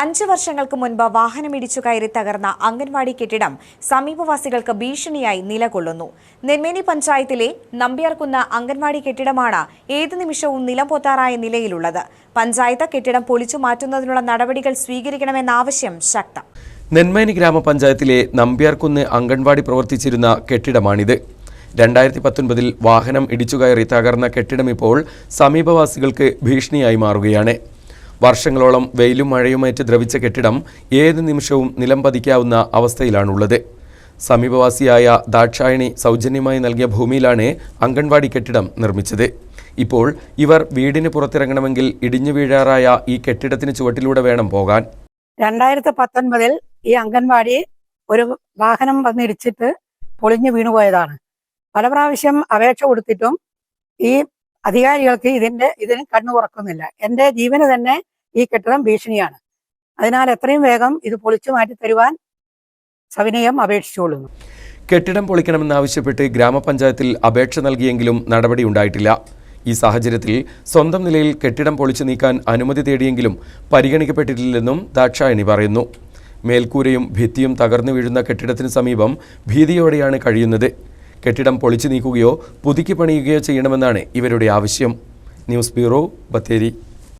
അഞ്ച് വർഷങ്ങൾക്ക് മുൻപ് വാഹനമിടിച്ചു കയറി തകർന്ന അംഗൻവാടി കെട്ടിടം സമീപവാസികൾക്ക് ഭീഷണിയായി നിലകൊള്ളുന്നു. നെന്മേനി പഞ്ചായത്തിലെ നമ്പ്യാർകുന്ന അംഗൻവാടി കെട്ടിടമാണ് ഏതു നിമിഷവും നിലംപൊത്താറായ നിലയിലുള്ളത്. പഞ്ചായത്ത് കെട്ടിടം പൊളിച്ചു മാറ്റുന്നതിനുള്ള നടപടികൾ സ്വീകരിക്കണമെന്ന ആവശ്യം ശക്തം. നെന്മേനി ഗ്രാമപഞ്ചായത്തിലെ നമ്പ്യാർകുന്ന് അംഗൻവാടി പ്രവർത്തിച്ചിരുന്ന കെട്ടിടമാണിത്. രണ്ടായിരത്തി പത്തൊൻപതിൽ വാഹനം ഇടിച്ചുകയറി തകർന്ന കെട്ടിടം ഇപ്പോൾ സമീപവാസികൾക്ക് ഭീഷണിയായി മാറുകയാണ്. വർഷങ്ങളോളം വെയിലും മഴയുമേറ്റ് ദ്രവിച്ച കെട്ടിടം ഏത് നിമിഷവും നിലം പതിക്കാവുന്ന അവസ്ഥയിലാണുള്ളത്. സമീപവാസിയായ ദാക്ഷായണി സൗജന്യമായി നൽകിയ ഭൂമിയിലാണ് അംഗൻവാടി കെട്ടിടം നിർമ്മിച്ചത്. ഇപ്പോൾ ഇവർ വീടിന് പുറത്തിറങ്ങണമെങ്കിൽ ഇടിഞ്ഞു വീഴാറായ ഈ കെട്ടിടത്തിന് ചുവട്ടിലൂടെ വേണം പോകാൻ. രണ്ടായിരത്തി പത്തൊൻപതിൽ ഈ അംഗൻവാടി ഒരു വാഹനം വന്നിടിച്ചിട്ട് പൊളിഞ്ഞു വീണുപോയതാണ്. പല പ്രാവശ്യം അപേക്ഷ കൊടുത്തിട്ടും ഈ അധികാരികൾക്ക് ഇതിന്റെ ഇതിന് കണ്ണു തുറക്കുന്നില്ല. എന്റെ ജീവന് തന്നെ ഈ കെട്ടിടം ഭീഷണിയാണ്. അതിനാൽ എത്രയും വേഗം ഇത് പൊളിച്ചു മാറ്റി തരുവാൻ സവിനയം അപേക്ഷിച്ചുകൊള്ളുന്നു കെട്ടിടം പൊളിക്കണമെന്നാവശ്യപ്പെട്ട് ഗ്രാമപഞ്ചായത്തിൽ അപേക്ഷ നൽകിയെങ്കിലും നടപടി ഉണ്ടായിട്ടില്ല. ഈ സാഹചര്യത്തിൽ സ്വന്തം നിലയിൽ കെട്ടിടം പൊളിച്ചു നീക്കാൻ അനുമതി തേടിയെങ്കിലും പരിഗണിക്കപ്പെട്ടിട്ടില്ലെന്നും ദാക്ഷായണി പറയുന്നു. മേൽക്കൂരയും ഭിത്തിയും തകർന്നു വീഴുന്ന കെട്ടിടത്തിന് സമീപം ഭീതിയോടെയാണ് കഴിയുന്നത്. കെട്ടിടം പൊളിച്ചു നീക്കുകയോ പുതുക്കി പണിയുകയോ ചെയ്യണമെന്നാണ് ഇവരുടെ ആവശ്യം. News bureau Bathery.